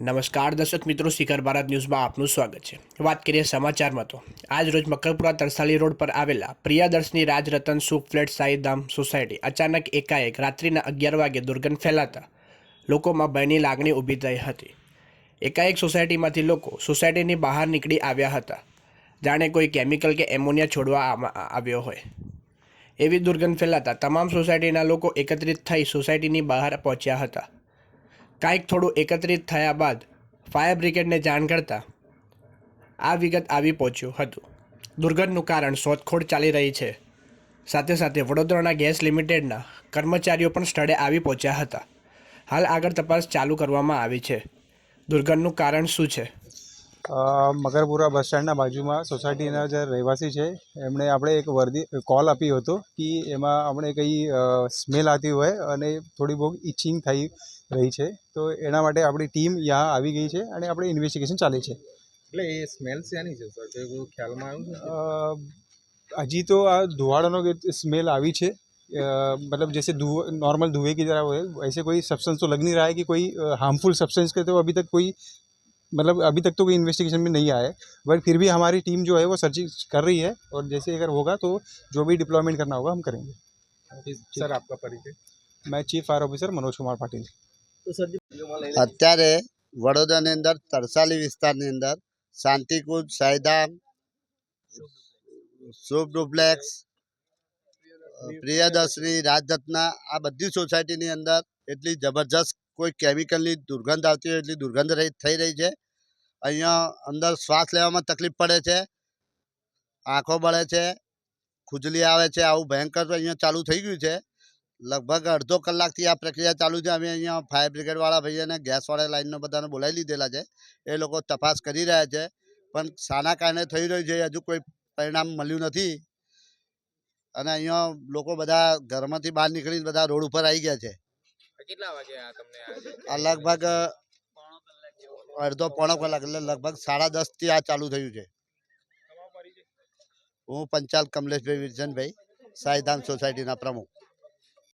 નમસ્કાર દર્શક મિત્રો, શિખર ભારત ન્યૂઝમાં આપનું સ્વાગત છે. વાત કરીએ સમાચારમાં તો. આજ રોજ મકરપુરા તરસાલી રોડ પર આવેલા પ્રિયાદર્શની રાજરતન સુખ ફ્લેટ સાઈધામ સોસાયટી અચાનક એકાએક રાત્રિના અગિયાર વાગે દુર્ગંધ ફેલાતા લોકોમાં ભયની લાગણી ઊભી થઈ હતી. એકાએક સોસાયટીમાંથી લોકો સોસાયટીની બહાર નીકળી આવ્યા હતા. જાણે કોઈ કેમિકલ કે એમોનિયા છોડવા આવ્યો હોય. એવી દુર્ગંધ ફેલાતા તમામ સોસાયટીના લોકો એકત્રિત થઈ સોસાયટીની બહાર પહોંચ્યા હતા. કાંઈક થોડું એકત્રિત થયા બાદ ફાયર બ્રિગેડને જાણ કરતા આ વિગત આવી પહોંચ્યું હતું. દુર્ઘટનું કારણ શોધખોળ ચાલી રહી છે. સાથે સાથે વડોદરાના ગેસ લિમિટેડના કર્મચારીઓ પણ સ્થળે આવી પહોંચ્યા હતા. હાલ આગળ તપાસ ચાલુ કરવામાં આવી છે. દુર્ઘટનું કારણ શું છે? મકરપુરા બસ સ્ટેન્ડના બાજુમાં સોસાયટીના જે રહેવાસી છે એમણે આપણે એક વર્દી કોલ આપ્યો હતો કે એમાં આપણે કંઈ સ્મેલ આવતી હોય અને થોડી બહુ ઇચિંગ થઈ રહી છે તો એના માટે આપણી ટીમ ત્યાં આવી ગઈ છે અને આપણે ઇન્વેસ્ટિગેશન ચાલે છે એટલે એ સ્મેલ શેની છે સર કોઈ કોઈ ખ્યાલમાં આવ્યું છે અ, હજી તો આ ધુવાડાનો स्मेल આવી છે अ, मतलब जैसे धु नॉर्मल धुएं की तरह है ऐसे कोई सब्सटेंस तो लग नहीं रहा है कि कोई हार्मफुल सब्सटेंस के तो अभी तक कोई मतलब अभी तक तो कोई इन्वेस्टिगेशन में नहीं आया है बट फिर भी हमारी टीम जो है वो सर्चिंग कर रही है और जैसे अगर होगा तो जो भी डिप्लॉयमेंट करना होगा हम करेंगे સર આપકા પરિચય मैं chief fire officer Manoj Kumar Patil અત્યારે વડોદરાની અંદર તરસાલી વિસ્તારની અંદર શાંતિકુંજ સાઈધામ શુભ ડુપ્લેક્સ પ્રિયદર્શની રાજરત્ના આ બધી સોસાયટીની અંદર એટલી જબરજસ્ત કોઈ કેમિકલની દુર્ગંધ આવતી હોય એટલી દુર્ગંધ રહી, થઈ રહી છે. અહીંયા અંદર શ્વાસ લેવામાં તકલીફ પડે છે. આંખો બળે છે. ખુજલી આવે છે. આવું ભયંકર અહીંયા ચાલુ થઈ ગયું છે. લગભગ અડધો કલાકથી આ પ્રક્રિયા ચાલુ છે. અમે અહીંયા ફાયર બ્રિગેડવાળા ભાઈને ગેસવાળા લાઈનનો બધાને બોલાવી લીધેલા છે. એ લોકો તપાસ કરી રહ્યા છે. પણ શાના કારણે થઈ રહ્યું છે. હજુ કોઈ પરિણામ મળ્યું નથી. અને અહીંયા લોકો બધા ઘરમાંથી બહાર નીકળીને બધા રોડ ઉપર આવી ગયા છે. કેટલા વાગે આ તમને આ લગભગ અડધો પોણો કલાક એટલે લગભગ સાડા દસથી આ ચાલુ થયું છે. હું પંચાલ કમલેશભાઈ વિરજનભાઈ સાઈધામ સોસાયટીના પ્રમુખ.